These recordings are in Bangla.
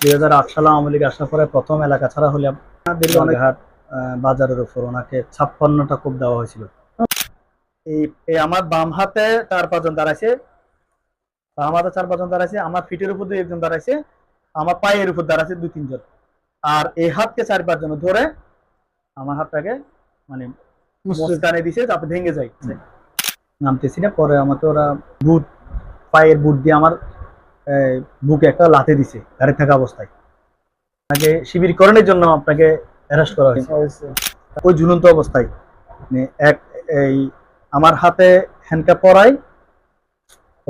দুই হাজার আট সালে আওয়ামী লীগ আসার পরে প্রথম এলাকা ছাড়া হলে দীর্ঘঘাট বাজারের উপর ওনাকে ছাপ্পান্নটা কূপ দেওয়া হয়েছিল। এই আমার বাম হাতে চার পাঁচজন দাঁড়াইছে বাম হাতে চার পাঁচজন দাঁড়াইছে আমার ফিটের উপর দুই একজন দাঁড়াইছে আমার পায়ের উপর দাঁড়াইছে দুই তিনজন। আর এই হাতকে চার পাঁচজন ধরে আমার হাতটাকে মানে মুস্কানে দিছে যাতে ভেঙে যায়। নামতেছি না পরে আমাকে ওরা বুট পায়ের বুট দিয়ে আমার বুকে একটা লাথি দিছে গাড়ি থাকা অবস্থায়। আপনাকে শিবিরকরণের জন্য আপনাকে অ্যারেস্ট করা হয়েছে। ওই ঝুলন্ত অবস্থায়। মানে এক, এই আমার হাতে হ্যান্ডকাপ পরাই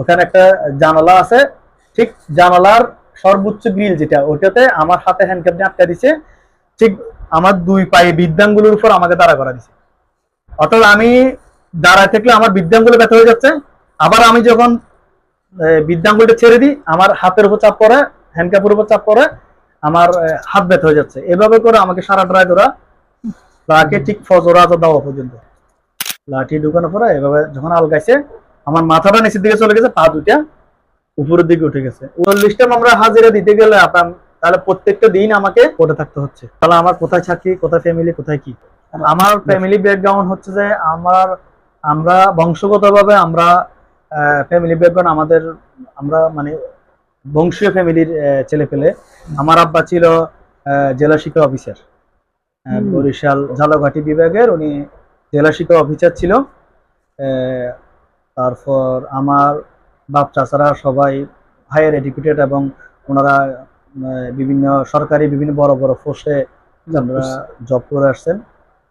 ওখানে একটা জানালা আছে, ঠিক জানালার সর্বোচ্চ গ্রিল যেটা ওটাতে আমার হাতে হ্যান্ডকাপ দিয়ে আটকা দিছে, ঠিক আমার দুই পায়ে বিদ্যাঙ্গুলোর উপর আমাকে দাঁড়া করা দিছে। অর্থাৎ আমি দাঁড়ায় থাকলে আমার বিদ্যাঙ্গুলো ব্যথা হয়ে যাচ্ছে, আবার আমি যখন আহ, বিদ্যাঙ্গুলটা ছেড়ে দিই আমার হাতের উপর চাপ পড়ে হ্যান্ডকাপের উপর চাপ পড়ে আমার হাত ব্যথা হয়ে যাচ্ছে। এভাবে করে আমাকে সারা ড্রাই ধরা তাকে ঠিক ফজর দেওয়া পর্যন্ত। লাঠি ঢুকানোর পরে এভাবে যখন আলগাইছে আমার মাথাটা নিচের দিকে চলে গেছে পা দুটা উপরের দিকে উঠে গেছে। চল্লিশটা আমরা হাজিরা দিতে গেলে আপনার তাহলে প্রত্যেকটা দিন আমাকে কোর্টে থাকতে হচ্ছে। তাহলে আমার কোথায় থাকি কোথায় ফ্যামিলি কোথায় কি? আমার ফ্যামিলি ব্যাকগ্রাউন্ড হচ্ছে যে আমার আমরা বংশগতভাবে আমরা ফ্যামিলি ব্যাকগ্রাউন্ড আমাদের আমরা মানে বংশীয় ফ্যামিলির ছেলে পেলে। আমার আব্বা ছিল জেলা শিক্ষা অফিসার। বরিশাল ঝালকাঠি বিভাগের উনি জেলা শিক্ষা অফিসার ছিল। তারপর আমার বাপ চাচারা সবাই হায়ার এডুকেটেড এবং ওনারা বিভিন্ন সরকারি বিভিন্ন বড় বড় পোস্টে আমরা জব করে আসছেন।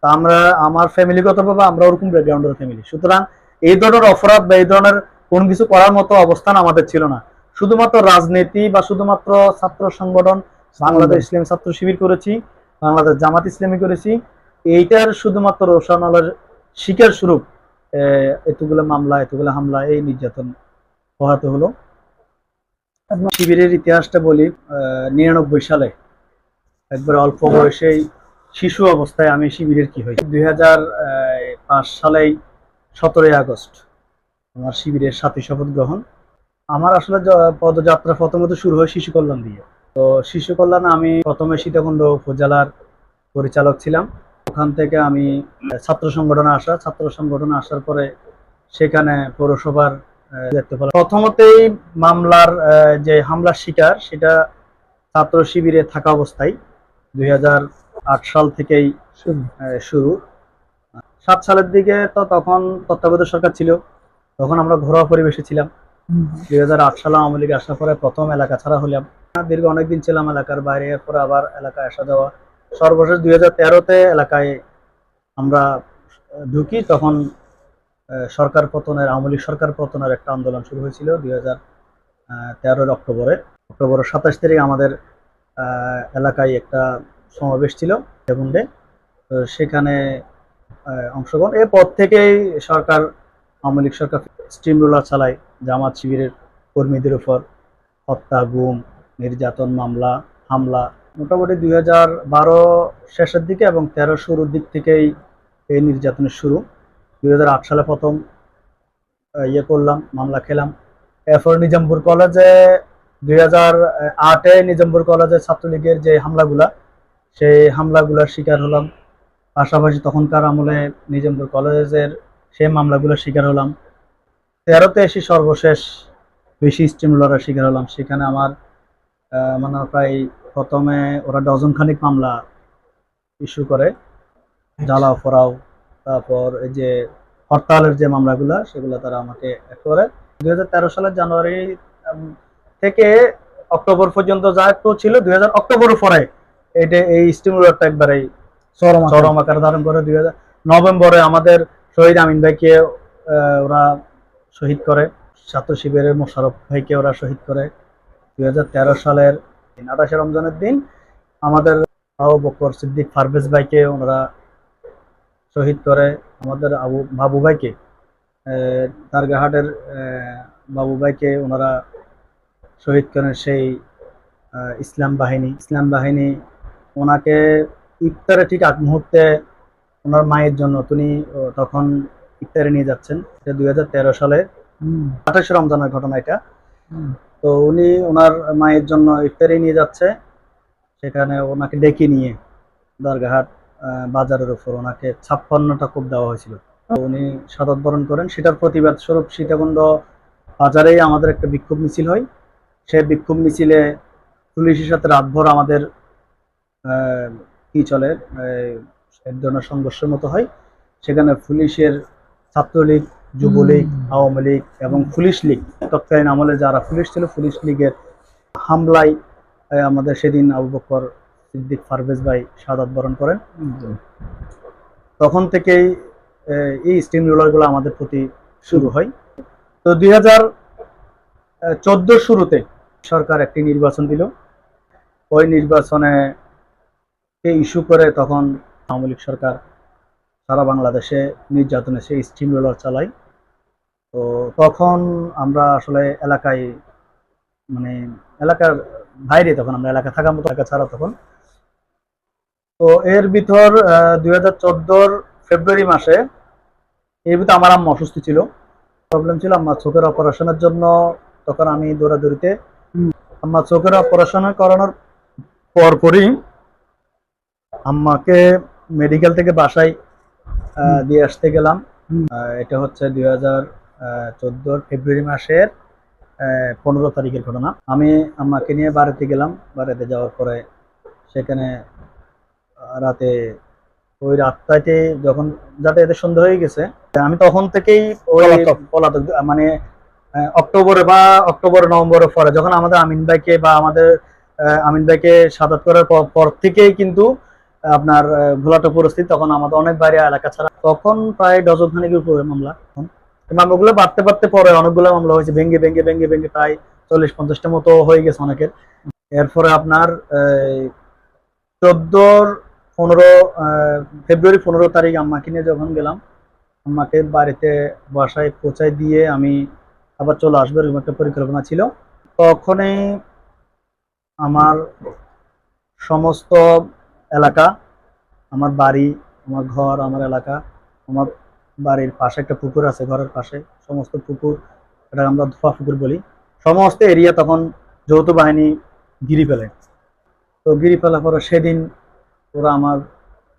তা আমরা আমার ফ্যামিলিগতভাবে আমরা ওরকম ব্যাকগ্রাউন্ডের ফ্যামিলি সুতরাং এই ধরনের অপরাধ বা এই ধরনের কোন কিছু করার মতো অবস্থান আমাদের ছিল না। শুধুমাত্র রাজনীতি বা শুধুমাত্র ছাত্র সংগঠন, বাংলাদেশ ইসলামী ছাত্র শিবির করেছি, বাংলাদেশ জামাত ইসলামী করেছি। এইটার শুধুমাত্র রোশানলের শিকার স্বরূপ এতগুলো মামলা, এতগুলো হামলা, এই নির্যাতন পোহাতে হলো। শিবিরের ইতিহাসটা বলি নিরানব্বই সালে, একবার অল্প বয়সেই শিশু অবস্থায় আমি শিবিরের কি হয়েছি? দুই হাজার পাঁচ সালেই সতেরোই আগস্ট। আমার শিবিরের সাথী শপথ গ্রহণ। আমার আসলে পদযাত্রা প্রথমত শুরু হয় শিশু কল্যাণ দিয়ে। তো শিশু কল্যাণ আমি প্রথমে সীতাকুণ্ড উপজেলার পরিচালক ছিলাম। ওখান থেকে আমি ছাত্র সংগঠনে আসা। ছাত্র সংগঠনে আসার পরে সেখানে পৌরসভার দায়িত্ব পালন। প্রথমতেই মামলার যে হামলার শিকার, সেটা ছাত্র শিবিরে থাকা অবস্থায় দুই সাল থেকেই শুরু। সাত সালের দিকে তো তখন তত্ত্বাবধায়ক সরকার ছিল। তখন আমরা ঘরোয়া পরিবেশে ছিলাম। দুই হাজার আট সালে আওয়ামী লীগ আসার পরে প্রথম এলাকা ছাড়া হলাম। দীর্ঘ অনেকদিন ছিলাম এলাকার বাইরে, এরপরে আবার এলাকায় আসা যাওয়া। সর্বশেষ দুই হাজার তেরোতে এলাকায় আমরা ঢুকি, তখন সরকার পতনের, আওয়ামী লীগ সরকার পতনের একটা আন্দোলন শুরু হয়েছিল দুই হাজার তেরোর অক্টোবরে। অক্টোবরের সাতাশ তারিখ আমাদের এলাকায় একটা সমাবেশ ছিল তো সেখানে অংশগ্রহণ। এরপর থেকেই সরকার, আওয়ামী লীগ সরকার স্টিম রোলার চালায়। জামাত শিবিরের কর্মীদের উপর হত্যা, গুম, নির্যাতন, মামলা, হামলা। মোটামুটি দুই হাজার বারো শেষের দিকে এবং তেরো শুরুর দিক থেকেই এই নির্যাতনের শুরু। দুই হাজার আট সালে প্রথম ইয়ে করলাম, মামলা খেলাম। এরপর নিজামপুর কলেজে, দুই হাজার আটে নিজামপুর কলেজে ছাত্রলীগের যে হামলাগুলা, সেই হামলাগুলার শিকার হলাম। পাশাপাশি তখনকার আমলে নিজামপুর কলেজের সেই মামলাগুলোর শিকার হলাম। তেরোতে এসে সর্বশেষ বেশি স্টিমুলারের শিকার হলাম। সেখানে আমার মানে প্রায় প্রথমে ওরা ডজন খানিক মামলা ইস্যু করে, জ্বালাও, ফরাও, তারপর এই যে হরতালের যে মামলাগুলা, সেগুলো তারা আমাকে করে। দুই হাজার তেরো সালের জানুয়ারি থেকে অক্টোবর পর্যন্ত যা ছিল, দুই হাজার অক্টোবরের পরে এটা এই স্টিমুলারটা একবারেই চরম আকার। ধারণ করে দুই হাজার নভেম্বরে আমাদের শহীদ আমিন ভাইকে ওরা শহীদ করে। ছাত্র শিবিরের মোশারফ ভাইকে ওরা শহীদ করে। দুই হাজার তেরো সালের আঠাশে রমজানের দিন আমাদের আবু বকর সিদ্দিক ফারভেজ ভাইকে ওনারা শহীদ করে। আমাদের আবু বাবু ভাইকে আহ, বাবু ভাইকে ওনারা শহীদ করেন সেই ইসলাম বাহিনী। ইসলাম বাহিনী ওনাকে ইফতারে ঠিক আগ মুহূর্তে ওনার মায়ের জন্য তিনি তখন ইফতারে নিয়ে যাচ্ছেন দুই হাজার তেরো সালে। আঠাশে রমজানের ঘটনা এটা। তো উনি ওনার মায়ের জন্য ইফতারি নিয়ে যাচ্ছে সেখানে ওনাকে ডেকে নিয়ে দরগাহাট বাজারের উপর ওনাকে ছাপ্পান্নটা কোপ দেওয়া হয়েছিল। তো উনি সাদত বরণ করেন। সেটার প্রতিবাদ স্বরূপ সীতাকুণ্ড বাজারেই আমাদের একটা বিক্ষোভ মিছিল হয়। সে বিক্ষোভ মিছিলে পুলিশের সাথে রাতভর আমাদের আহ, কি চলে এক ধরনের সংঘর্ষের মতো হয়। সেখানে পুলিশের ছাত্রলীগ যুবলীগ আওয়ামী লীগ এবং পুলিশ লীগ তৎকালীন আমলে যারা পুলিশ ছিল পুলিশ লীগের হামলায় আমাদের সেদিন আবু বকর সিদ্দিক পারভেজ ভাই সাদাত বরণ করেন। তখন থেকেই এই স্টিম রোলারগুলো আমাদের প্রতি শুরু হয়। তো দুই হাজার চোদ্দ শুরুতে সরকার একটি নির্বাচন দিল। ওই নির্বাচনে ইস্যু করে তখন আওয়ামী লীগ সরকার সারা বাংলাদেশে নির্যাতনে সেই স্টিম রোলার চালায়। তো তখন আমরা আসলে এলাকায় মানে এলাকার বাইরে তখন আমরা এলাকা থাকার মতো এলাকা ছাড়া তখন। তো এর ভিতর দুই হাজার ফেব্রুয়ারি মাসে এর ভিতর আমার আম্মা অসুস্থ ছিল। প্রবলেম ছিল আমার চোখের অপারেশনের জন্য। তখন আমি দৌড়াদৌড়িতে আমার চোখের অপারেশন করানোর পরপরই আম্মাকে মেডিকেল থেকে বাসায় দিয়ে আসতে গেলাম। এটা হচ্ছে দুই হাজার চোদ্দোর ফেব্রুয়ারি মাসের পনেরো তারিখের ঘটনা। আমি আম্মাকে নিয়ে বাড়িতে গেলাম। বাড়িতে যাওয়ার পরে সেখানে রাতে ওই রাতটাতে যখন যাতে এদের সন্ধ্যা হয়ে গেছে আমি তখন থেকেই ওই পলাতক। মানে অক্টোবরে বা অক্টোবর নভেম্বরের পরে যখন আমাদের আমিন ভাইকে বা আমাদের আমিন ভাইকে সাদাত করার পর থেকেই কিন্তু আপনার ঘোলাটো পরিস্থিতি, তখন আমাদের অনেক বাইরে এলাকা ছাড়া। তখন প্রায় ডজন খানিকের উপরে মামলা। মামলাগুলো বাড়তে বাড়তে পরে অনেকগুলো মামলা হয়েছে ভেঙ্গে ভেঙ্গে ভেঙ্গে ভেঙ্গে প্রায় চল্লিশ পঞ্চাশটা মতো হয়ে গেছে অনেকের। এরপরে আপনার চোদ্দোর পনেরো ফেব্রুয়ারি পনেরো তারিখ আম্মাকে নিয়ে যখন গেলাম, আম্মাকে বাড়িতে বাসায় পৌঁছায় দিয়ে আমি আবার চলে আসব এরকম একটা পরিকল্পনা ছিল। তখনই আমার সমস্ত এলাকা আমার বাড়ি আমার ঘর আমার এলাকা আমার বাড়ির পাশে একটা পুকুর আছে ঘরের পাশে সমস্ত পুকুর এটা আমরা ধোয়া পুকুর বলি। সমস্ত এরিয়া তখন যৌথ বাহিনী গিরি ফেলে। তো গিরি ফেলার পরে সেদিন ওরা আমার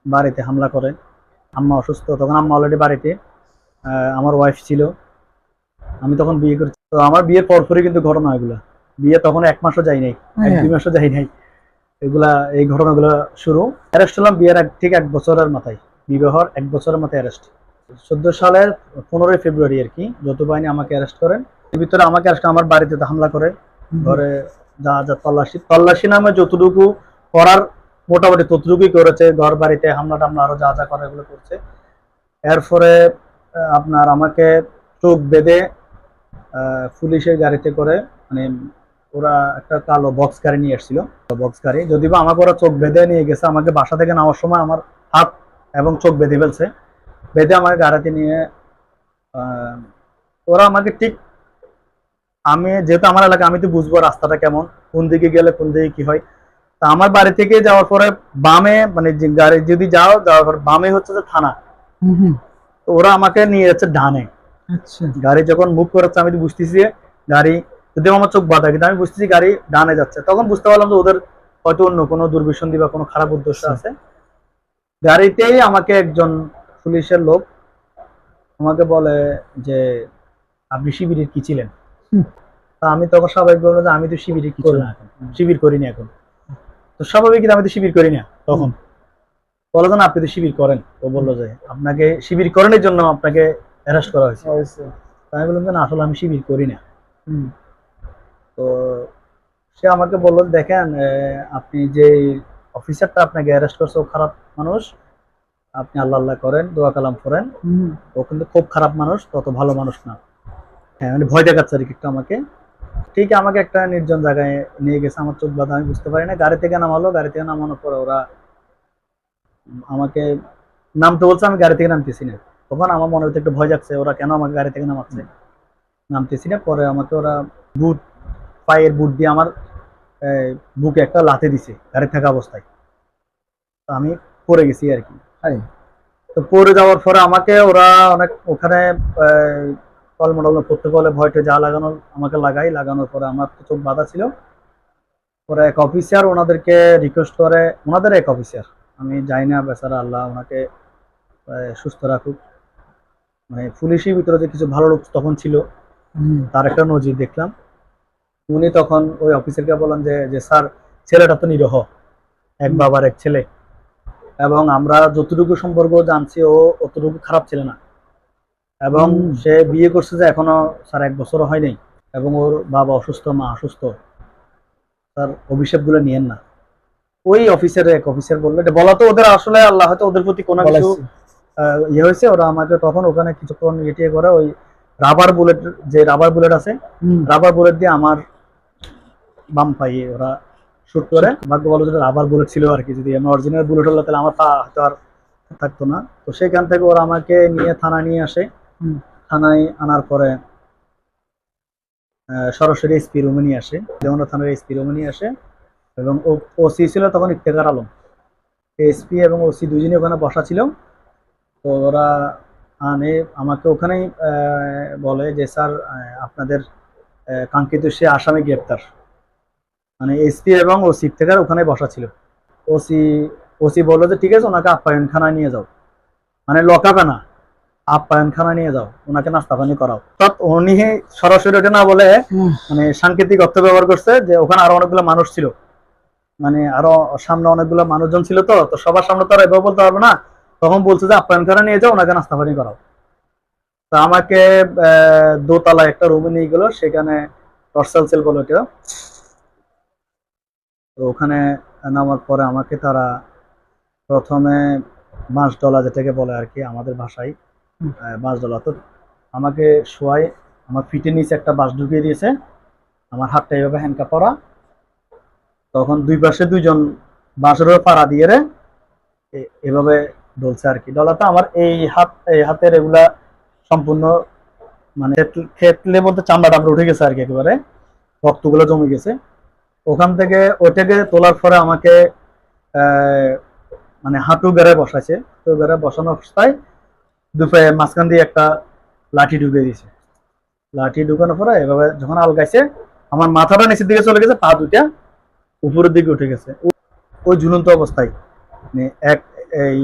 বাড়িতে হামলা করে। আম্মা অসুস্থ তখন আম্মা অলরেডি বাড়িতে আমার ওয়াইফ ছিল। আমি তখন বিয়ে করছি। তো আমার বিয়ের পরপরই কিন্তু ঘটনা এগুলা। বিয়ে তখন এক মাসও যাই নাই এক দুই মাসও যাই নাই। এগুলা এই ঘটনাগুলো শুরু। অ্যারেস্ট হলাম বিয়ের ঠিক এক বছরের মাথায়। বিবাহর এক বছরের মাথায় অ্যারেস্ট চোদ্দ সালের পনেরোই ফেব্রুয়ারি আর কি যৌথ বাহিনী আমাকে অ্যারেস্ট করেন এর ভিতরে আমাকে অ্যারেস্ট আমার বাড়িতে হামলা করে। ঘরে যা যা তল্লাশি তল্লাশি নামে যতটুকু করার মোটামুটি ততটুকুই করেছে। ঘর বাড়িতে হামলা টামলা আরও যা যা করে এগুলো করছে। এরপরে আপনার আমাকে চোখ বেঁধে পুলিশের গাড়িতে করে মানে ওরা একটা কালো বক্স গাড়ি নিয়ে এসেছিল। বক্স গাড়ি যদিও বা আমাকে ওরা চোখ বেঁধে নিয়ে গেছে আমাকে বাসা থেকে নেওয়ার সময় আমার হাত এবং চোখ বেঁধে ফেলছে। বেঁধে আমাকে গাড়িতে নিয়ে ওরা আমাকে ঠিক আমি যেহেতু আমার এলাকা আমি তো বুঝব রাস্তাটা কেমন কোন দিকে গেলে কোন দিকে কি হয়। তা আমার বাড়ি থেকে যাওয়ার পরে বামে মানে গাড়ি যদি যাও যাওয়ার পর বামে হচ্ছে যে থানা। তো ওরা আমাকে নিয়ে যাচ্ছে ডানে। আচ্ছা। গাড়ি যখন মুভ করাচ্ছে আমি তো বুঝতেছি গাড়ি যদি আমার চোখ বাঁধা কিন্তু আমি বুঝতেছি গাড়ি ডানে যাচ্ছে। তখন বুঝতে পারলাম যে ওদের হয়তো অন্য কোনো দুর্বিসন্ধি বা কোনো খারাপ উদ্দেশ্য আছে। গাড়িতেই আমাকে একজন পুলিশের লোক আমাকে বলে যে আপনি শিবিরের কি ছিলেন? তা আমি তখন স্বাভাবিক বললাম যে আমি তো শিবিরে কিছু না এখন। শিবির করিনি এখন। তো স্বাভাবিক আমি তো শিবির করি না তখন। বলো না আপনি তো শিবির করেন। ও বলল যে আপনাকে শিবির করেনের জন্য আপনাকে অ্যারেস্ট করা হয়েছে। আমি বললাম যে না আসলে আমি শিবির করি না। তো সে আমাকে বলল দেখেন আপনি যে অফিসারটা আপনাকে অ্যারেস্ট করছে ও খারাপ মানুষ। আপনি আল্লাহ আল্লাহ করেন দোয়া কালাম করেন। ও কিন্তু খুব খারাপ মানুষ তত ভালো মানুষ না। হ্যাঁ মানে ভয় দেখাচ্ছে আর কি একটু আমাকে। ঠিক আমাকে একটা নির্জন জায়গায় নিয়ে গেছে আমার চোখ বাঁধা আমি বুঝতে পারি না গাড়ি থেকে নামালো গাড়ি থেকে নামানোর পরে ওরা আমাকে নামতে বলছে আমি গাড়ি থেকে নামতেছি না। তখন আমার মনে হচ্ছে একটু ভয় যাচ্ছে ওরা কেন আমাকে গাড়ি থেকে নামাচ্ছে? নামতেছি না পরে আমাকে ওরা বুট পায়ের বুট দিয়ে আমার বুকে একটা লাথি দিছে গাড়ি থাকা অবস্থায়। তো আমি পড়ে গেছি আর কি। হাই। তো পড়ে যাওয়ার পরে আমাকে ওরা অনেক ওখানে কলমডল করতে বলে ভয়টা যা লাগানো আমাকে লাগাই। লাগানোর পরে আমার তো চোখ বাঁধা ছিল। পরে এক অফিসার ওনাদেরকে রিকোয়েস্ট করে ওনাদের এক অফিসার আমি যাই না বেচারা আল্লাহ ওনাকে সুস্থ রাখুক। মানে পুলিশের ভিতরে যে কিছু ভালো লোক তখন ছিল তার একটা নজির দেখলাম। উনি তখন ওই অফিসারকে বলেন যে যে স্যার ছেলেটা তো নিরহ এক বাবার এক ছেলে। এবং আমরা যতটুকু সম্পর্ক জানছি ও অতটুকু খারাপ ছিল না। এবং সে বিয়ে করছে যে এখনও স্যার এক বছরও হয়নি। এবং ওর বাবা অসুস্থ মা অসুস্থ। তার অভিশাপগুলো নিয়েন না। ওই অফিসার এক অফিসার বলল এটা বলা তো ওদের আসলে আল্লাহ হয়তো ওদের প্রতি কোনো কিছু ইয়ে হয়েছে? ওরা আমাকে তখন ওখানে কিছুক্ষণ ইয়ে করে ওই রাবার বুলেট যে রাবার বুলেট আছে রাবার বুলেট দিয়ে আমার বাম পাইয়ে ওরা শুট করে। ভাগ্য ভালো যেটা রাবার বুলেট ছিল আর কি যদি আমি অরিজিনাল বুলেট হলো তাহলে আমার পা হয়তো আর থাকতো না। তো সেখান থেকে ওরা আমাকে নিয়ে থানা নিয়ে আসে। থানায় আনার পরে সরাসরি এসপি রুমে নিয়ে আসে। যেমন থানার এসপি রুমে নিয়ে আসে এবং ওসি ছিল তখন ইফতেকার আলম। এসপি এবং ওসি দুজনই ওখানে বসা ছিল। তো ওরা আনে আমাকে ওখানেই আহ, বলে যে স্যার আপনাদের কাঙ্ক্ষিত সে আসামে গ্রেপ্তার। মানে এসপি এবং ওসি ইফতেকার ওখানে বসা ছিল। ওসি ওসি বলল যে, ঠিক আছে, ওনাকে আপ্যায়নখানায় নিয়ে যাও। মানে লকাবে না, আপ্যায়নখানায় নিয়ে যাও, ওনাকে নাস্তা পানি করাও। তৎ উনি সরাসরি ওটা না বলে মানে সাংকেতিক অর্থ ব্যবহার করছে যে, ওখানে আরও অনেকগুলো মানুষ ছিল। মানে আরও সামনে অনেকগুলো মানুষজন ছিল তো তো সবার সামনে তো আর এভাবে বলতে পারব না। তখন বলছে যে আপ্যায়ন খানা নিয়ে যাও, ওনাকে নাস্তা পানি করাও। তো আমাকে দোতলা একটা রুমে নিয়ে গেল, সেখানে টর্সাল সেল বলে ওটা। তো ওখানে নামার পরে আমাকে তারা প্রথমে বাঁশ ডলা যেটাকে বলে আর কি আমাদের ভাষায় বাঁশ ডলা তো আমাকে শোয়াই আমার ফিটের নিচে একটা বাঁশ ঢুকিয়ে দিয়েছে আমার হাতটা এইভাবে হ্যান্ডকাপ করা তখন দুই পাশে দুইজন বাঁশের পাড়া দিয়ে রে এভাবে ডলছে আর কি। ডলাতে আমার এই হাত এই হাতের এগুলা সম্পূর্ণ মানে থেতলে বলতে চামড়া টামড়া উঠে গেছে আর কি একেবারে রক্তগুলো জমে গেছে। ওখান থেকে ওটাকে তোলার পরে আমাকে মানে হাঁটু বেড়ে বসাইছে। হাঁটু বেড়ে বসানো অবস্থায় দুপে মাঝখান দিয়ে একটা লাঠি ঢুকে দিয়েছে। লাঠি ঢুকানোর পরে এভাবে যখন আলগাইছে আমার মাথাটা নিচের দিকে চলে গেছে, পা দুইটা উপরের দিকে উঠে গেছে। ওই ঝুলন্ত অবস্থায়। মানে এক, এই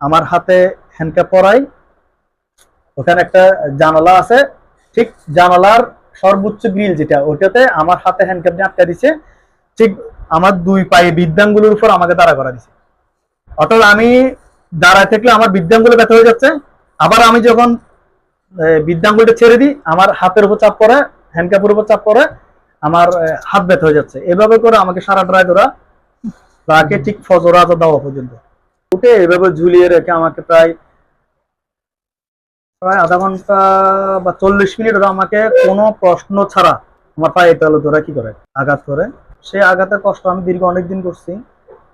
আমার হাতে হ্যান্ডকাপ পরাই ওখানে একটা জানালা আছে, ঠিক জানালার সর্বোচ্চ গ্রিল যেটা, ওটাতে আমার হাতে হ্যান্ডকাপ নিয়ে আটকা দিছে ঠিক আমার দুই পায়ে বিদ্যাঙ্গুলোর উপর আমাকে দাঁড়া করা দিছে। অর্থাৎ আমি দাঁড়ায় থাকলে আমার বিদ্যাঙ্গুলো ব্যথা হয়ে যাচ্ছে। আবার আমি যখন বিদ্যাঙ্গুলটা ছেড়ে দিই, আমার হাতের উপর চাপ পড়ে, হ্যান্ডকাপের উপর চাপ পড়ে, আমার হাত ব্যথা হয়ে যাচ্ছে। এভাবে করে আমাকে সারা ড্রাই ধরা তাকে ঠিক ফজর আজা দেওয়া পর্যন্ত। উঠে এভাবে ঝুলিয়ে রেখে আমাকে প্রায় প্রায় আধা ঘণ্টা বা চল্লিশ মিনিট আমাকে কোনো প্রশ্ন ছাড়া আমার পায়ে তাহলে ধরা কি করে? আঘাত করে। সেই আঘাতের কষ্ট আমি দীর্ঘ অনেক দিন করছি।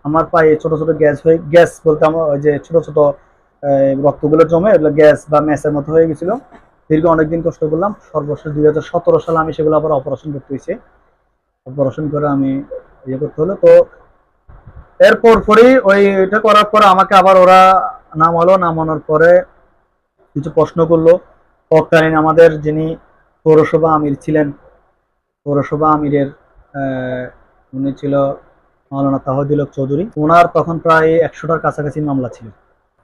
আমার পায়ে ছোট ছোট গ্যাস হয়ে গ্যাস বলতে আমার ওই যে ছোট ছোট রক্তগুলো জমে এগুলো গ্যাস বা ম্যাসের মতো হয়ে গেছিল। দীর্ঘ অনেকদিন কষ্ট করলাম। সর্বশেষ দুই হাজার সতেরো সালে আমি সেগুলো আবার অপারেশন করতে হয়েছে। অপারেশন করে আমি ইয়ে করতে হলো। তো এরপর পরেই ওই এটা করার পর আমাকে আবার ওরা নামালো। নামানোর পরে কিছু প্রশ্ন করল। তৎকালীন আমাদের যিনি পৌরসভা আমির ছিলেন, পৌরসভা আমিরের উনি ছিল মাওলানা তাহদিল চৌধুরী। ওনার তখন প্রায় একশোটার কাছাকাছি মামলা ছিল।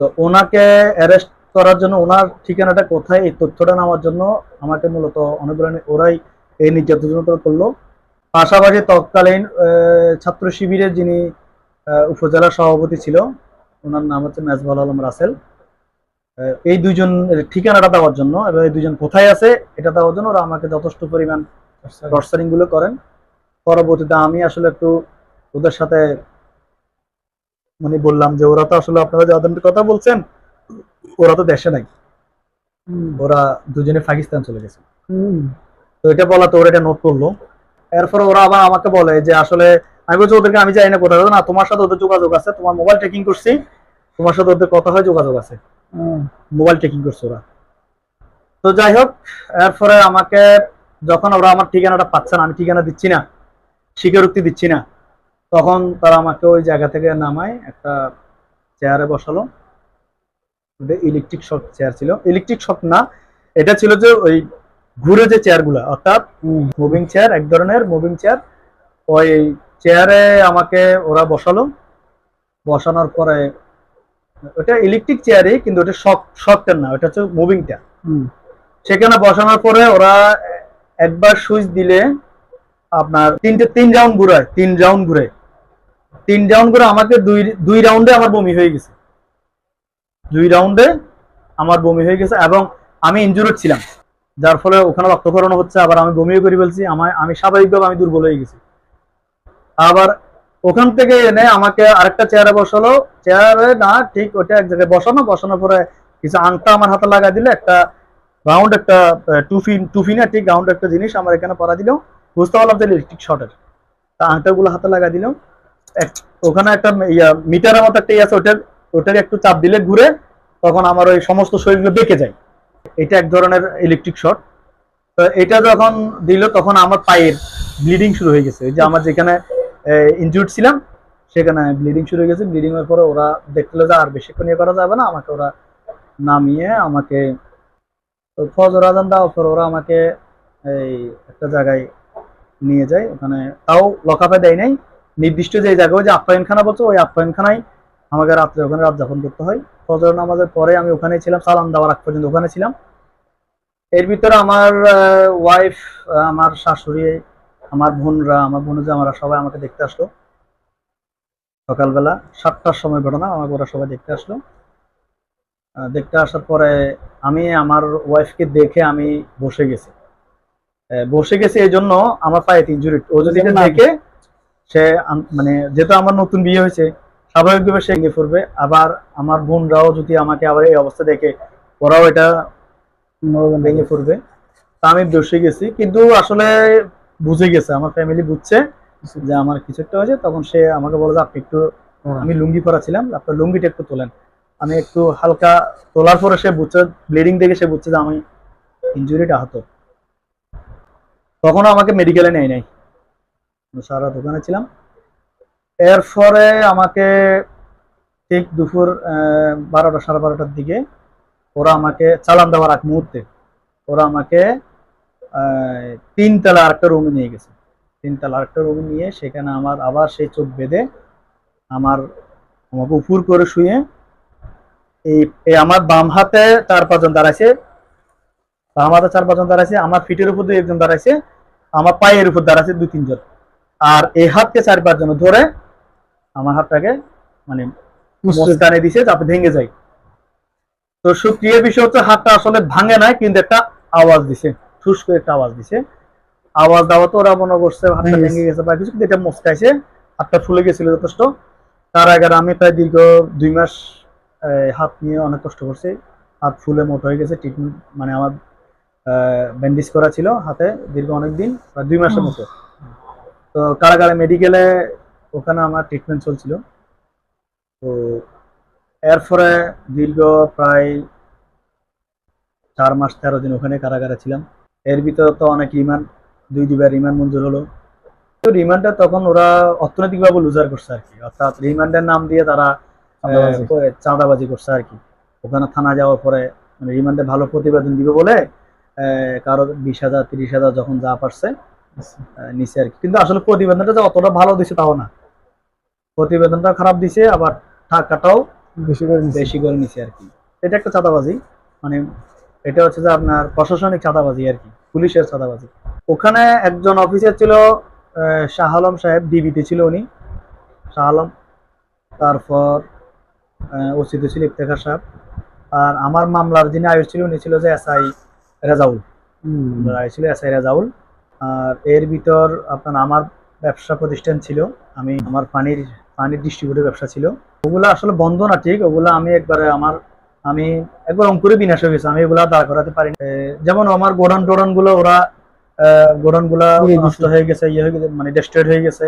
তো ওনাকে অ্যারেস্ট করার জন্য ওনার ঠিকানাটা কোথায় এই তথ্যটা নেওয়ার জন্য আমাকে মূলত অনেকগুলো ওরাই এই নির্যাতন করল। পাশাপাশি তৎকালীন ছাত্র শিবিরের যিনি উপজেলা সভাপতি ছিল ওনার নাম হচ্ছে মেজবাল আলম রাসেল। এই দুইজন ঠিকানাটা দেওয়ার জন্য এবং এই দুজন কোথায় আছে এটা দেওয়ার জন্য ওরা আমাকে যথেষ্ট পরিমাণগুলো করেন। পরবর্তীতে আমি আসলে একটু ওদের সাথে মানে বললাম যে ওরা তো আসলে আপনারা যাদের কথা বলছেন ওরা তো দেশে নাই। ওরা দুজনে পাকিস্তান চলে গেছে। তো এটা বলা তো ওরা এটা নোট করল। এরপরে ওরা আবার আমাকে বলে যে আসলে আমি বলছি ওদেরকে আমি জানি না কোথায়। না তোমার সাথে ওদের যোগাযোগ আছে। তোমার মোবাইল ট্রেকিং করছি। তোমার সাথে ওদের কথা হয় যোগাযোগ আছে। মোবাইল ট্রেকিং করছে ওরা। তো যাই হোক এরপরে আমাকে যখন ওরা আমার ঠিকানাটা পাচ্ছে না আমি ঠিকানা দিচ্ছি না স্বীকারোক্তি দিচ্ছি না। তখন তারা আমাকে ওই জায়গা থেকে নামায় একটা চেয়ারে বসালো। ইলেকট্রিক শক চেয়ার ছিল। ইলেকট্রিক শক না এটা ছিল যে ওই ঘুরে যে চেয়ারগুলো অর্থাৎ মুভিং চেয়ার এক ধরনের মুভিং চেয়ার ওই চেয়ারে আমাকে ওরা বসালো। বসানোর পরে ওটা ইলেকট্রিক চেয়ারই কিন্তু ওটা শক শকটার না ওটা হচ্ছে মুভিংটা সেখানে বসানোর পরে ওরা একবার সুইচ দিলে আপনার তিনটে, তিন রাউন্ড ঘুরায় তিন রাউন্ড ঘুরে। তিন রাউন্ড ঘুরে আমাকে দুই দুই রাউন্ডে আমার বমি হয়ে গেছে। দুই রাউন্ডে আমার বমি হয়ে গেছে এবং আমি ইনজুরেড ছিলাম। যার ফলে ওখানে রক্তক্ষরণ হচ্ছে, আবার আমি বমিও করে ফেলছি, আমার, আমি স্বাভাবিকভাবে আমি দুর্বল হয়ে গেছি। আবার ওখান থেকে এনে আমাকে আরেকটা চেয়ারে বসালো। চেয়ারে না, ঠিক ওটা এক জায়গায় বসানো, বসানোর পরে কিছু আংটা আমার হাতে লাগা দিলে, একটা রাউন্ড একটা টুফি টুফি না ঠিক রাউন্ড একটা জিনিস আমার এখানে পরা দিল। বুঝতে পারলাম যে ইলেকট্রিক শর্টের তা আংটাগুলো হাতে লাগা দিলাম। ওখানে একটা ইয়া মিটারের মতো একটা ইয়ে আছে, ওটার ওটার একটু চাপ দিলে ঘুরে তখন আমার ওই সমস্ত শরীরগুলো বেঁকে যায়। এটা এক ধরনের ইলেকট্রিক শর্ট তো এটা যখন দিল, তখন আমার পায়ের ব্লিডিং শুরু হয়ে গেছে। যে আমার যেখানে ইনজুর্ড ছিলাম, সেখানে ব্লিডিং শুরু হয়ে গেছে। ব্লিডিং এর পরে ওরা দেখল যে আর বেশিক্ষণ ইয়ে করা যাবে না, আমাকে ওরা নামিয়ে আমাকে ফজর আজান দেওয়ার পর ওরা আমাকে এই একটা জায়গায় নিয়ে যায়, ওখানে তাও লকাপে দেয় নাই। নির্দিষ্ট যে জায়গায় ওই যে আপ্যায়নখানা বলছো, ওই আপ্যায়নখানায় আমাকে রাত্রে ওখানে রাত যাপন করতে হয়। ফজর নামাজের পরে আমি ওখানে ছিলাম, সালাম দেওয়ার আগ পর্যন্ত ওখানে ছিলাম। এর ভিতরে আমার ওয়াইফ আমার শাশুড়ি, আমার বোনরা আমার বোনরা আমরা সবাই আমাকে দেখতে আসলো। সকালবেলা সাতটার সময় ঘটনা, আমাকে ওরা সবাই দেখতে আসলো। দেখতে আসার পরে আমি, আমার ওয়াইফকে দেখে আমি বসে গেছি। বসে গেছি এই জন্য আমার পায়ে ইনজুরি ও যদি দেখে সে মানে যেহেতু আমার নতুন বিয়ে হয়েছে স্বাভাবিকভাবে সে ভেঙে পড়বে। আবার আমার বোনরাও যদি আমাকে আবার এই অবস্থা দেখে ওরাও এটা ভেঙে পড়বে। তা আমি বসে গেছি কিন্তু আসলে বুঝে গেছে আমার ফ্যামিলি বুঝছে যে আমার কিছু একটা হয়েছে। তখন সে আমাকে বলে যে আপনি একটু আমি লুঙ্গি পরা ছিলাম আপনার লুঙ্গিটা একটু তোলেন। আমি একটু হালকা তোলার পরে সে বুঝছে ব্লিডিং দেখে সে বুঝছে যে আমি ইঞ্জুরিটা আহত। তখন আমাকে মেডিকেলে নেয় নাই। সারা দোকানে ছিলাম। এরপরে আমাকে ঠিক দুপুর বারোটা, সাড়ে বারোটার দিকে ওরা আমাকে চালান দেওয়ার এক মুহূর্তে ওরা আমাকে তিনতলা আরেকটা রুমে নিয়ে গেছে। তিনতলা আরেকটা রুমে নিয়ে সেখানে আমার আবার সেই চোখ বেঁধে আমার, আমাকে উপুর করে শুয়ে এই আমার বাম হাতে চার পাঁচজন দাঁড়াইছে, বাম হাতে চার পাঁচজন দাঁড়াইছে, আমার ফিটের উপর দুই একজন দাঁড়াইছে আমার পায়ের উপর দাঁড়াইছে দুই তিনজন আর এই হাতকে চার পাঁচজন ধরে আমার হাতটাকে মানে মুস্কানে দিছে যাতে ভেঙে যায়। তো সুপ্রিয় বিষয় হচ্ছে হাতটা আসলে ভাঙে নাই কিন্তু একটা আওয়াজ দিছে করে একটা আওয়াজ দিছে। আওয়াজ দেওয়া তো ওরা মনে করছে হাতটা ভেঙে ভেঙে গেছে বা কিছু কিন্তু এটা মুস্কাইছে হাতটা ফুলে গেছিল যথেষ্ট। তার আগে আমি প্রায় দীর্ঘ দুই মাস হাত নিয়ে অনেক কষ্ট করছি। হাত ফুলে মোটা হয়ে গেছে ট্রিটমেন্ট মানে আমার ব্যান্ডেজ করা ছিল হাতে দীর্ঘ অনেক দিন প্রায় দুই মাসের মতো। তো কারাগারে মেডিকেলে ওখানে আমার ট্রিটমেন্ট চলছিল। তো এরপরে দীর্ঘ প্রায় চার মাস তেরো দিন ওখানে কারাগারে ছিলাম। এর ভিতরে তো অনেক রিমান্ড দুই দুবার রিমান্ড মঞ্জুর হলো। তো রিমান্ডটা তখন ওরা অর্থনৈতিকভাবে লুজার করছে আর কি। অর্থাৎ রিমান্ডের নাম দিয়ে তারা চাঁদাবাজি। করছে আর কি। ওখানে থানা যাওয়ার পরে মানে রিমান্ডে ভালো প্রতিবেদন দিবে বলে কারও বিশ হাজার তিরিশ হাজার যখন যা পারছে নিচে আর কি। কিন্তু আসলে প্রতিবেদনটা যে অতটা ভালো দিছে তাও না। প্রতিবেদনটা খারাপ দিছে আবার টাকাটাও বেশি করে। বেশি করে নিছে আর কি। এটা একটা চাঁদাবাজি। মানে এটা হচ্ছে যে আপনার প্রশাসনিক চাঁদাবাজি আর কি পুলিশের চাঁদাবাজি। ওখানে একজন অফিসার ছিল শাহ আলম সাহেব ডিবিতে ছিল উনি। শাহ আলম তারপর ওসিতে ছিল ইফতেখার সাহেব। আর আমার মামলার যিনি আয়ুষ ছিল উনি ছিল যে এসআই রেজাউল। হুম। আয়ুষ ছিল এসআই রেজাউল। আর এর ভিতর আপনার আমার ব্যবসা প্রতিষ্ঠান ছিল। আমি আমার পানির পানির ডিস্ট্রিবিউটর ব্যবসা ছিল। ওগুলা আসলে বন্ধ না ঠিক? ওগুলা আমি একবারে আমার আমি একবার অঙ্কুরে বিনাশ হয়ে গেছে। আমি এগুলা দাঁড় করাতে পারি যেমন আমার গোডাউন টোডাউনগুলো ওরা গোডাউনগুলা নষ্ট হয়ে গেছে ইয়ে হয়ে গেছে মানে ডেস্ট্রয়েড হয়ে গেছে।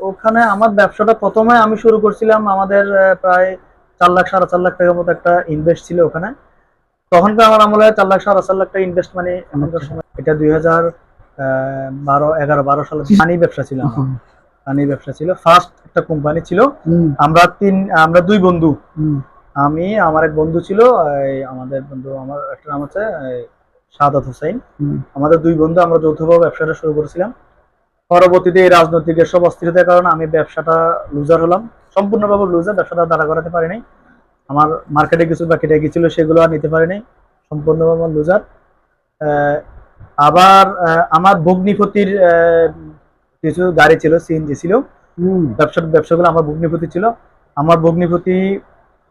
ওখানে আমার ব্যবসাটা প্রথমে আমি শুরু করছিলাম আমাদের প্রায় চার লাখ সাড়ে চার লাখ টাকার মতো একটা ইনভেস্ট ছিল ওখানে। তখনকার আমার আমলে চার লাখ সাড়ে চার লাখ টাকা ইনভেস্ট মানে এখনকার সময়। এটা দুই হাজার বারো এগারো বারো সালে পানি ব্যবসা ছিল। পানি ব্যবসা ছিল। ফার্স্ট একটা কোম্পানি ছিল। আমরা তিন আমরা দুই বন্ধু। আমি আমার এক বন্ধু ছিল আমাদের বন্ধু আমার একটা নাম এই, সাদাত হোসেন। আমাদের দুই বন্ধু আমরা যৌথভাবে ব্যবসাটা শুরু করেছিলাম। পরবর্তীতে এই রাজনৈতিক সব অস্থিরতার কারণে আমি ব্যবসাটা লুজার হলাম। সম্পূর্ণভাবে লুজার ব্যবসাটা দাঁড়া করাতে পারি নাই আমার মার্কেটে কিছু বাকি গেছিল সেগুলো আর নিতে পারি নাই সম্পূর্ণভাবে লুজার আবার আমার ভগ্নিপতির কিছু গাড়ি ছিল সিএনজি ছিল। ব্যবসা ব্যবসাগুলো আমার ভগ্নিপতি ছিল। আমার ভগ্নিপতি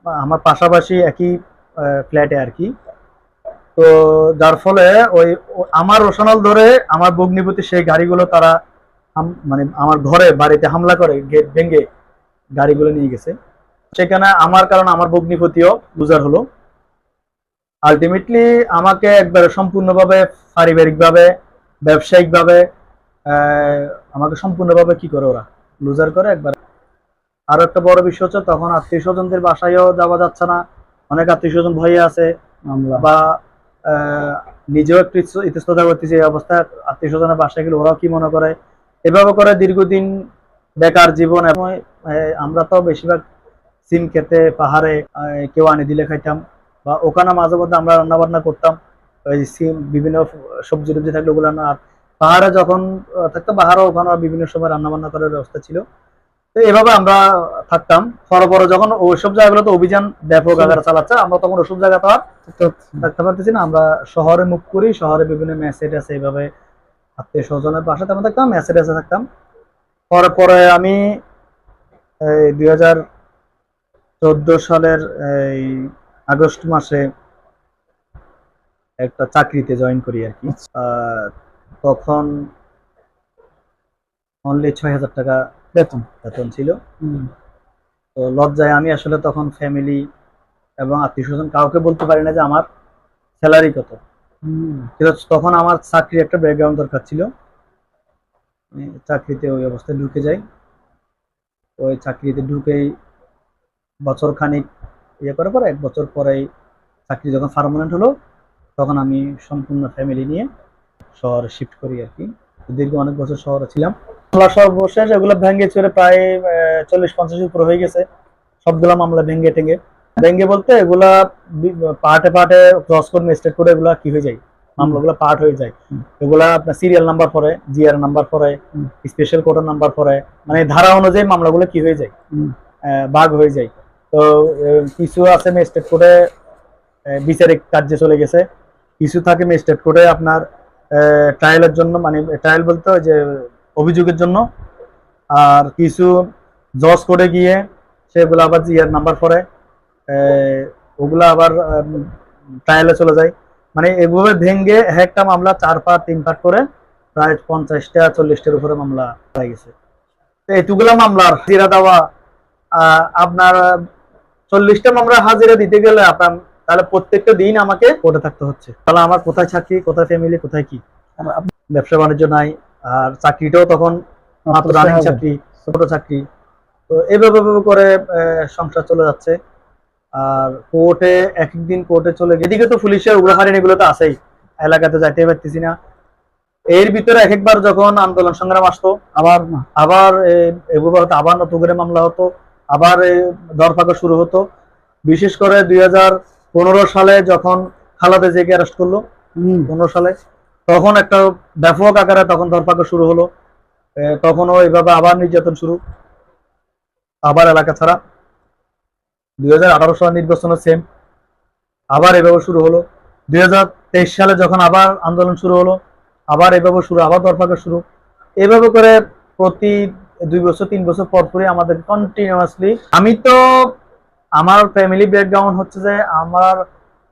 আমার পাশাপাশি একই ফ্ল্যাটে আর কি। তো যার ফলে ওই আমার রোশনাল ধরে আমার ভগ্নিপতি সেই গাড়িগুলো তারা মানে আমার ঘরে বাড়িতে হামলা করে গেট ভেঙে গাড়িগুলো নিয়ে গেছে। সেখানে আমার কারণ আমার ভগ্নিপতিও লুজার হলো। আলটিমেটলি আমাকে একবারে সম্পূর্ণভাবে পারিবারিকভাবে ব্যবসায়িকভাবে আমাকে সম্পূর্ণভাবে কি করে ওরা? লুজার করে একবার। আরও একটা বড় বিষয় হচ্ছে তখন আত্মীয় স্বজনদের বাসায়ও যাওয়া যাচ্ছে না। অনেক আত্মীয় স্বজন ভয়ে আছে। বা আহ, নিজেও একটু ইতস- ইতস্ততা করতেছে এই অবস্থায় আত্মীয় স্বজনের বাসায় গেলে ওরাও কি মনে করে? এভাবে করে দীর্ঘদিন বেকার জীবন এবং আমরা তো বেশিরভাগ সিম খেতে পাহাড়ে কেউ আনি দিলে খাইতাম। বা ওখানে মাঝে মধ্যে আমরা রান্না বান্না করতাম। ওই সিম বিভিন্ন সবজি টবজি থাকলে ওগুলো না। আর পাহাড়ে যখন থাকতো পাহাড়ে ওখানে বিভিন্ন সময় রান্না বান্না করার ব্যবস্থা ছিল। তো এভাবে আমরা থাকতাম। পরে পরে যখন ওইসব জায়গাগুলোতে অভিযান ব্যাপক আকারে চালাচ্ছে আমরা তখন ওইসব জায়গা তো আর থাকতে পারতেছি না। আমরা শহরে মুখ করি শহরে বিভিন্ন মেসেজ আছে এইভাবে আত্মীয় স্বজনের বাসাতে আমরা থাকতাম মেসেজ আছে থাকতাম। পরে পরে আমি দুই হাজার চোদ্দ সালের এই আগস্ট মাসে একটা চাকরিতে জয়েন করি আর কি। আহ, তখন অনলি ছয় হাজার টাকা বেতন বেতন ছিল। তো লজ্জায় আমি আসলে তখন ফ্যামিলি এবং আত্মীয় স্বজন কাউকে বলতে পারি না যে আমার স্যালারি কত। কিন্তু তখন আমার চাকরির একটা ব্যাকগ্রাউন্ড দরকার ছিল। চাকরিতে ওই অবস্থায় ঢুকে যাই। ওই চাকরিতে ঢুকেই বছর খানিক ইয়ে করার পর এক বছর পরেই চাকরি যখন পার্মানেন্ট হলো তখন আমি সম্পূর্ণ ফ্যামিলি নিয়ে শহরে শিফট করি আর কি। দীর্ঘ অনেক বছর শহরে ছিলাম। সর্বশেষ এগুলো ভেঙে চলে প্রায় চল্লিশ পঞ্চাশের উপরে হয়ে গেছে। সবগুলা মামলা ভেঙে টেঙ্গে ভেঙে বলতে এগুলা পার্টে পার্টে ক্রস করে মিস্টেক করে এগুলা কি হয়ে যায়? মামলাগুলো পার্ট হয়ে যায়। এগুলা আপনার সিরিয়াল নাম্বার পরে জিআর নাম্বার পরে স্পেশাল কোডের নাম্বার পরে মানে ধারা অনুযায়ী মামলাগুলো কি হয়ে যায়? ভাগ হয়ে যায়। তো কিছু আছে মেস্টেট কোর্টে বিচারিক কার্যে চলে গেছে। কিছু থাকে মেস্টেট কোর্টে আপনার ট্রায়ালের জন্য মানে ট্রায়াল বলতে যে অভিযোগের জন্য। আর কিছু জজ কোর্টে গিয়ে সেগুলো আবার জিআর নাম্বার পরে ওগুলো আবার ট্রায়ালে চলে যায়। মানে এভাবে ভেঙ্গে একটা মামলা চার পাঁচ তিন পাট করে প্রায় পঞ্চাশটা, চল্লিশটার উপরে মামলা হয়ে গেছে। তো এতগুলা মামলার হাজিরা দেওয়া আপনার চল্লিশটা মামলা হাজিরা দিতে গেলে আপনার তাহলে প্রত্যেকটা দিন আমাকে কোর্টে থাকতে হচ্ছে। তাহলে আমার কোথায় চাকরি কোথায় ফ্যামিলি কোথায় কি? আর ব্যবসা বাণিজ্য নাই আর চাকরিটাও তখন মাত্র মাত্র রানিং চাকরি ছোট চাকরি। তো এভাবে করে সংসার চলে যাচ্ছে। আর কোর্টে এক এক দিন কোর্টে চলে এদিকে তো পুলিশের উগ্রহারিণ এগুলো তো আছেই। এলাকাতে যাইতে পারতেছি না। এর ভিতরে এক একবার যখন আন্দোলন সংগ্রাম আসতো আবার আবার এ- এভাবে আবার নতুন করে মামলা হতো। আবার দরফাকা শুরু হতো। বিশেষ করে দুই পনেরো সালে যখন খালাদা জেকে অ্যারেস্ট করল পনেরো সালে তখন একটা ব্যাপক আকারে তখন ধরপাকড় শুরু হলো। তখনও এইভাবে আবার নির্যাতন শুরু আবার এলাকা ছাড়া। দুই হাজার আঠারো সালে নির্বাচনও সেম আবার এভাবে শুরু হলো। দুই হাজার তেইশ সালে যখন আবার আন্দোলন শুরু হলো আবার এভাবে শুরু আবার দরপাকড় শুরু। এভাবে করে প্রতি দুই বছর তিন বছর পর পরই আমাদের কন্টিনিউয়াসলি আমি তো আমার ফ্যামিলি ব্যাকগ্রাউন্ড হচ্ছে যে আমার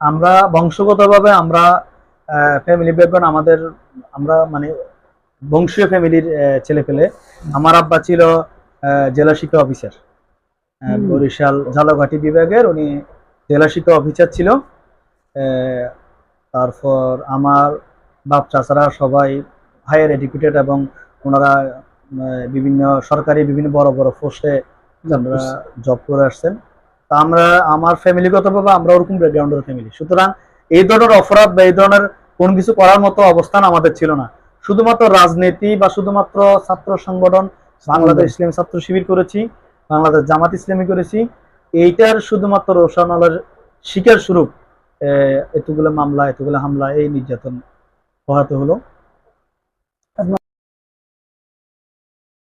আমরা বংশগতভাবে আমরা ফ্যামিলি ব্যাকগ্রাউন্ড আমাদের আমরা মানে বংশীয় ফ্যামিলির ছেলে পেলে আমার আব্বা ছিল জেলা শিক্ষা অফিসার বরিশাল ঝালকাঠি বিভাগের উনি জেলা শিক্ষা অফিসার ছিল। তারপর আমার বাপ চাচারা সবাই হায়ার এডুকেটেড এবং ওনারা বিভিন্ন সরকারি বিভিন্ন বড় বড় পোস্টে আমরা জব করে আসছেন। তা আমরা আমার ফ্যামিলিগতভাবে আমরা ওরকম ব্যাকগ্রাউন্ডের ফ্যামিলি সুতরাং এই ধরনের অপরাধ বা এই ধরনের কোন কিছু করার মতো অবস্থান আমাদের ছিল না। শুধুমাত্র রাজনীতি বা শুধুমাত্র ছাত্র সংগঠন বাংলাদেশ ইসলামী ছাত্র শিবির করেছি বাংলাদেশ জামাত ইসলামী করেছি। এইটার শুধুমাত্র রোশনালের শিকার স্বরূপ এতগুলো মামলা এতগুলো হামলা এই নির্যাতন পোহাতে হলো।